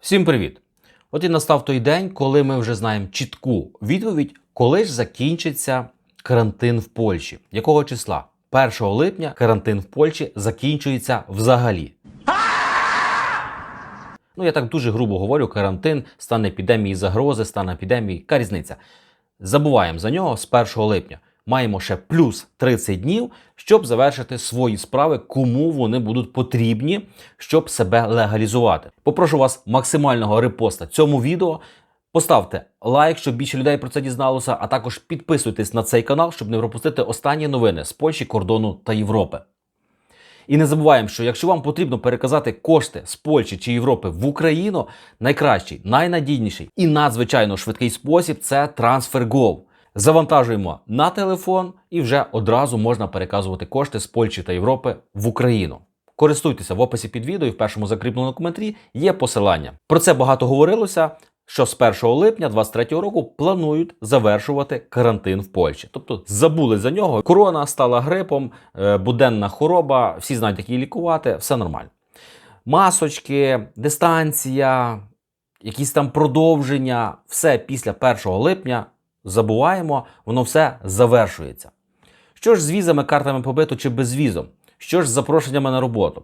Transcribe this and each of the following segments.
Всім привіт! От і настав той день, коли ми вже знаємо чітку відповідь, коли ж закінчиться карантин в Польщі. Якого числа? 1 липня карантин в Польщі закінчується взагалі. Ну, я так дуже грубо говорю, карантин, стан епідемії загрози, стан епідемії, яка різниця? Забуваємо за нього з 1 липня. Маємо ще плюс 30 днів, щоб завершити свої справи, кому вони будуть потрібні, щоб себе легалізувати. Попрошу вас максимального репоста цьому відео. Поставте лайк, щоб більше людей про це дізналося, а також підписуйтесь на цей канал, щоб не пропустити останні новини з Польщі, кордону та Європи. І не забуваємо, що якщо вам потрібно переказати кошти з Польщі чи Європи в Україну, найкращий, найнадійніший і надзвичайно швидкий спосіб це TransferGo. Завантажуємо на телефон і вже одразу можна переказувати кошти з Польщі та Європи в Україну. Користуйтеся в описі під відео і в першому закріпленому коментарі є посилання. Про це багато говорилося. Що з 1 липня 2023 року планують завершувати карантин в Польщі, тобто забули за нього. Корона стала грипом, е, буденна хвороба, всі знають, як її лікувати, все нормально. Масочки, дистанція, якісь там продовження, все після 1 липня забуваємо, воно все завершується. Що ж з візами, картами побиту чи безвізом? Що ж з запрошеннями на роботу?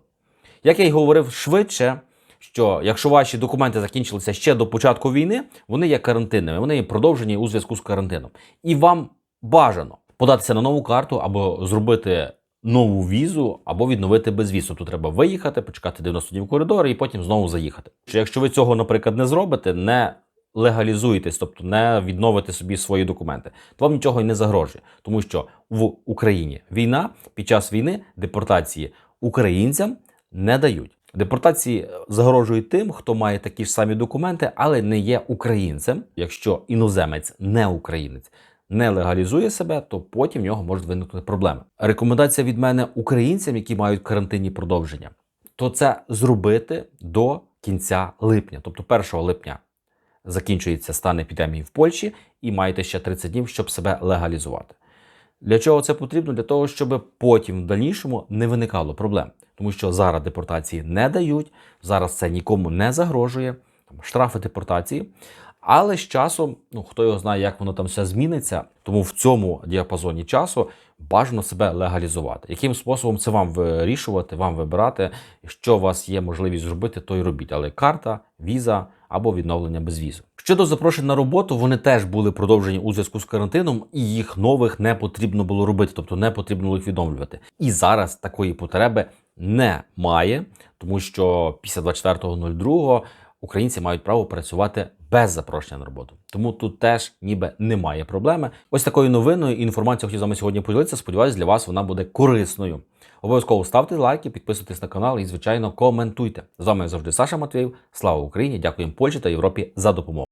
Як я й говорив швидше, що якщо ваші документи закінчилися ще до початку війни, вони є карантинними, вони є продовжені у зв'язку з карантином. І вам бажано податися на нову карту або зробити нову візу, або відновити безвіз. Тут треба виїхати, почекати 90 днів коридори і потім знову заїхати. Що якщо ви цього, наприклад, не зробите, не легалізуєтесь, тобто не відновите собі свої документи, то вам нічого й не загрожує, тому що в Україні війна під час війни депортації українцям не дають. Депортації загрожують тим, хто має такі ж самі документи, але не є українцем. Якщо іноземець не українець не легалізує себе, то потім в нього можуть виникнути проблеми. Рекомендація від мене українцям, які мають карантинні продовження, то це зробити до кінця липня, тобто 1 липня закінчується стан епідемії в Польщі, і маєте ще 30 днів, щоб себе легалізувати. Для чого це потрібно? Для того, щоб потім в дальнішому не виникало проблем. Тому що зараз депортації не дають, зараз це нікому не загрожує, штрафи депортації. Але з часом, ну хто його знає, як воно там все зміниться, тому в цьому діапазоні часу бажано себе легалізувати. Яким способом це вам вирішувати, вам вибирати, що у вас є можливість зробити, то й робіть. Але карта, віза або відновлення без візу. Щодо запрошень на роботу, вони теж були продовжені у зв'язку з карантином, і їх нових не потрібно було робити, тобто не потрібно було їх відновлювати. І зараз такої потреби немає, тому що після 24.02 українці мають право працювати без запрошення на роботу. Тому тут теж ніби немає проблеми. Ось такою новиною і інформацією хотів з вами сьогодні поділитися. Сподіваюсь, для вас вона буде корисною. Обов'язково ставте лайки, підписуйтесь на канал і, звичайно, коментуйте. З вами завжди Саша Матвєєв. Слава Україні! Дякуємо Польщі та Європі за допомогу.